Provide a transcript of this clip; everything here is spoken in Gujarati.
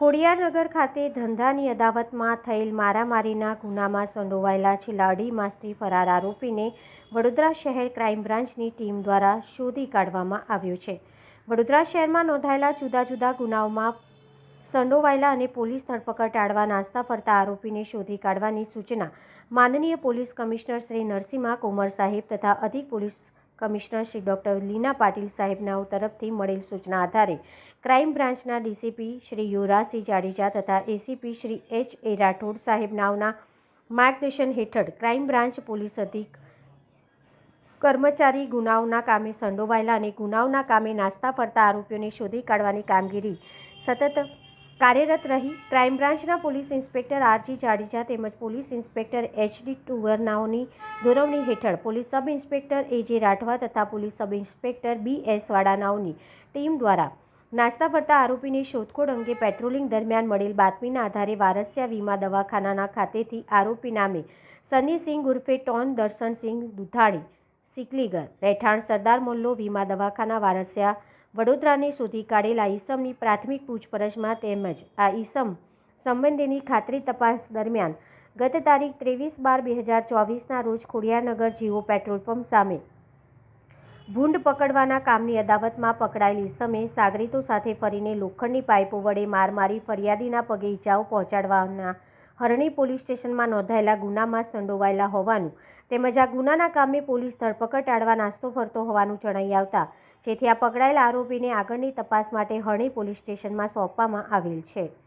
ખોડિયારનગર ખાતે ધંધાની અદાવતમાં થયેલ મારામારીના ગુનામાં સંડોવાયેલા છેલ્લા અઢી માસથી ફરાર આરોપીને વડોદરા શહેર ક્રાઇમ બ્રાન્ચની ટીમ દ્વારા શોધી કાઢવામાં આવ્યો છે. વડોદરા શહેરમાં નોંધાયેલા જુદા જુદા ગુનાઓમાં સંડોવાયેલા અને પોલીસ ધરપકડ ટાળવા નાસ્તા ફરતા આરોપીને શોધી કાઢવાની સૂચના માનનીય પોલીસ કમિશનર શ્રી નરસિંહા કુમાર સાહેબ તથા અધિક police commissioner Shri doctor Leena Patil સાહેબનાઓ તરફથી મળેલ સૂચના આધારે ક્રાઇમ બ્રાન્ચના ડીસીપી શ્રી યુવરાજસિંહ જાડેજા તથા ACP Shri H A Rathod સાહેબનાઓના માર્ગદર્શન હેઠળ ક્રાઇમ બ્રાન્ચ પોલીસ અધિક કર્મચારી ગુનાઓના કામે સંડોવાયેલા અને ગુનાઓના કામે નાસ્તા ફરતા આરોપીઓને શોધી કાઢવાની કામગીરી સતત કાર્યરત રહી ક્રાઇમ બ્રાન્ચના પોલીસ ઇન્સ્પેક્ટર આરજી જાડેજા તેમજ પોલીસ ઇન્સ્પેક્ટર એચડી ટુવરનાઓની દોરવણી હેઠળ police sub inspector A J Rathwa તથા police sub inspector B S વાડાનાઓની team દ્વારા નાસ્તા ફરતા આરોપીની શોધખોળ અંગે પેટ્રોલિંગ દરમિયાન મળેલ બાતમીના આધારે વારસિયા વીમા દવાખાનાના ખાતેથી આરોપી નામે સનીસિંહ ઉર્ફે ટોન દર્શનસિંહ દુધાણી, સિકલીગર, રહેઠાણ સરદાર મોલ્લો વીમા દવાખાના વારસિયા વડોદરાને શોધી કાઢેલા ઈસમની પ્રાથમિક પૂછપરછમાં તેમજ આ ઈસમ સંબંધીની ખાતરી તપાસ દરમિયાન ગત તારીખ ત્રેવીસ બાર બે હજાર ચોવીસના રોજ ખોડિયારનગર જીઓ પેટ્રોલ પંપ સામે ભૂંડ પકડવાના કામની અદાવતમાં પકડાયેલ ઈસમે સાગરીતો સાથે ફરીને લોખંડની પાઇપો વડે માર મારી ફરિયાદીના પગે ઈજાઓ પહોંચાડવાના હરણી પોલીસ સ્ટેશનમાં નોંધાયેલા ગુનામાં સંડોવાયેલા હોવાનું તેમજ આ ગુનાના કામે પોલીસ ધરપકડ ટાળવા નાસ્તો ફરતો હોવાનું જણાઈ આવતા જેથી આ પકડાયેલા આરોપીને આગળની તપાસ માટે હરણી પોલીસ સ્ટેશનમાં સોંપવામાં આવેલ છે.